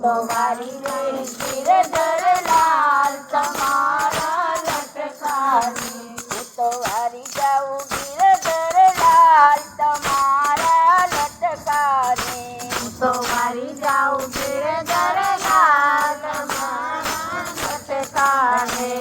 તમારી નૈશીર દરલાલ તમારા લટકારી હું તો વારી જાઉં ગીર દરલાલ તમારા લટકારી હું તો વારી જાઉં ગીર દરલાલ તમારા લટકારી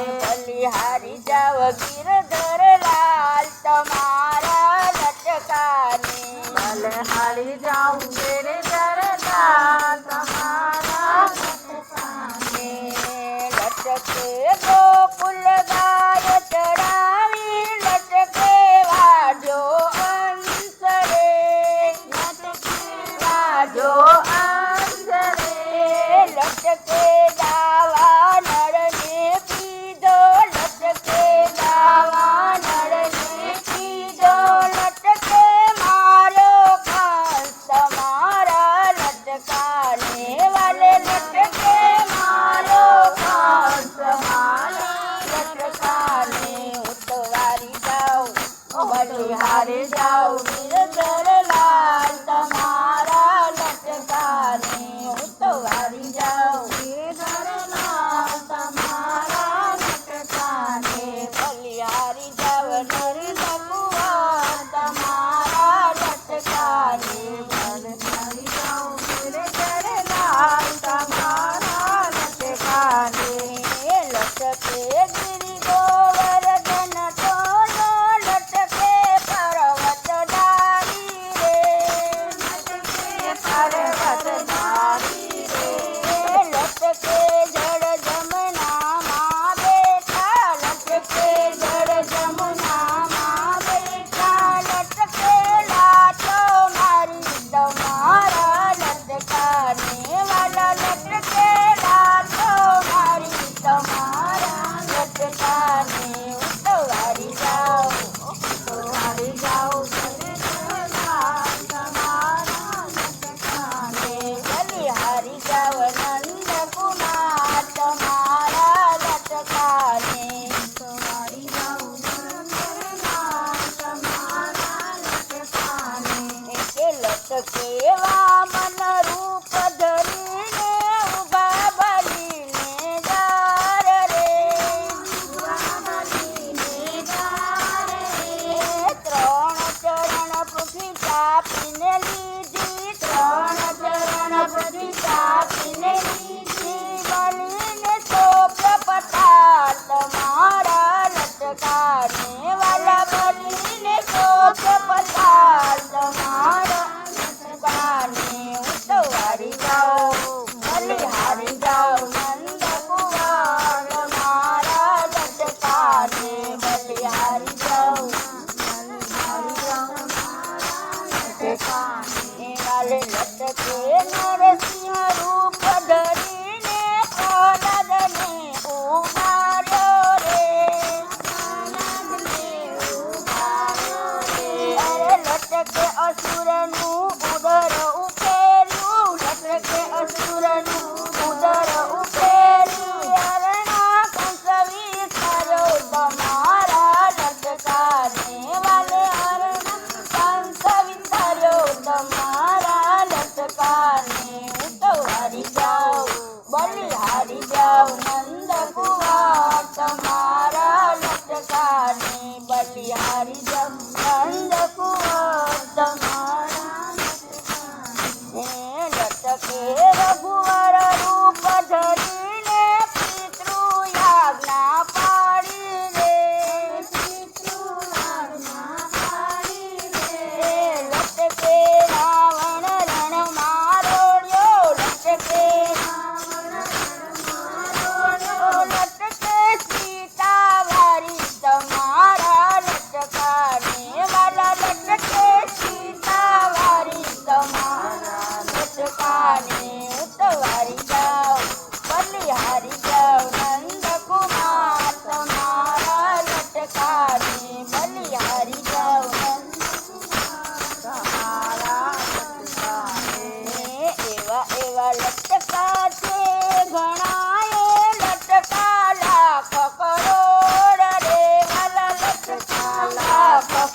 ah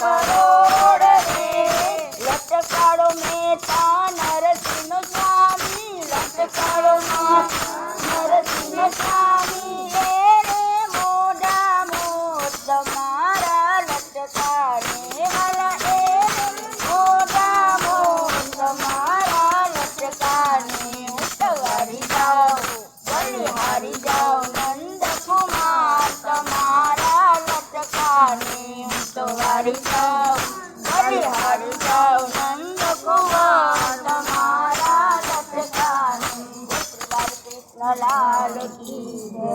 করো લાલ કી